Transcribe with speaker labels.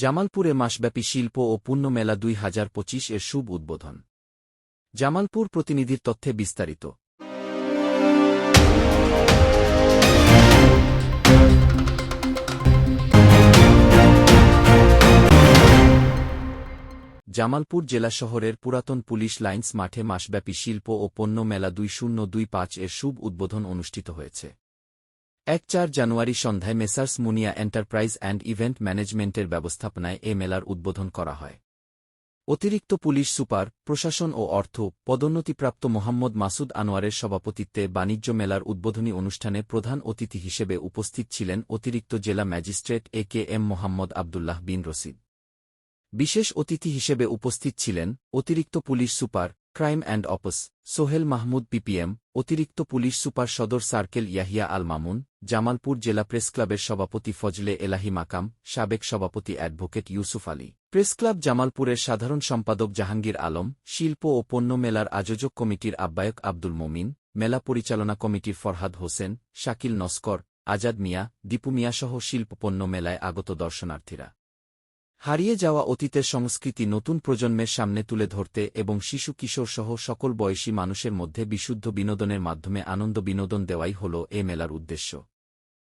Speaker 1: জামালপুরে মাসব্যাপী শিল্প ও পূর্ণ মেলা দুই হাজার পঁচিশ এর শুভ উদ্বোধন জামালপুর প্রতিনিধির তথ্যে বিস্তারিত জামালপুর জেলা শহরের পুরাতন পুলিশ লাইন্স মাঠে মাসব্যাপী শিল্প ও পণ্য মেলা দুই শূন্য দুই পাঁচ এর শুভ উদ্বোধন অনুষ্ঠিত হয়েছে এক চার জানুয়ারি সন্ধ্যায় Messrs Muniya enterprise and event ম্যানেজমেন্টের ব্যবস্থাপনায় এ মেলার উদ্বোধন করা হয় অতিরিক্ত পুলিশ সুপার প্রশাসন ও অর্থ পদোন্নতিপ্রাপ্ত মোহাম্মদ মাসুদ আনোয়ারের সভাপতিত্বে বাণিজ্য মেলার উদ্বোধনী অনুষ্ঠানে প্রধান অতিথি হিসেবে উপস্থিত ছিলেন অতিরিক্ত জেলা magistrate A K M Mohammad Abdullah bin Rashid বিশেষ অতিথি হিসেবে উপস্থিত ছিলেন অতিরিক্ত police super crime and ops Sohel Mahmud PPM অতিরিক্ত পুলিশ সুপার সদর সার্কেল ইয়াহিয়া আল মামুন জামালপুর জেলা প্রেস ক্লাবের সভাপতি ফজলে এলাহি মাকাম সাবেক সভাপতি advocate Yusuf Ali press club জামালপুরের সাধারণ সম্পাদক জাহাঙ্গীর আলম শিল্প ও পণ্য মেলার আয়োজক কমিটির আব্বায়ক আব্দুল মমিন মেলা পরিচালনা কমিটির ফরহাদ হোসেন শাকিল নস্কর আজাদ মিয়া দীপু মিয়াসহ শিল্পপণ্য মেলায় আগত দর্শনার্থীরা হারিয়ে যাওয়া অতীতের সংস্কৃতি নতুন প্রজন্মের সামনে তুলে ধরতে এবং শিশু কিশোর সহ সকল বয়সী মানুষের মধ্যে বিশুদ্ধ বিনোদনের মাধ্যমে আনন্দ বিনোদন দেওয়াই হল এ মেলার উদ্দেশ্য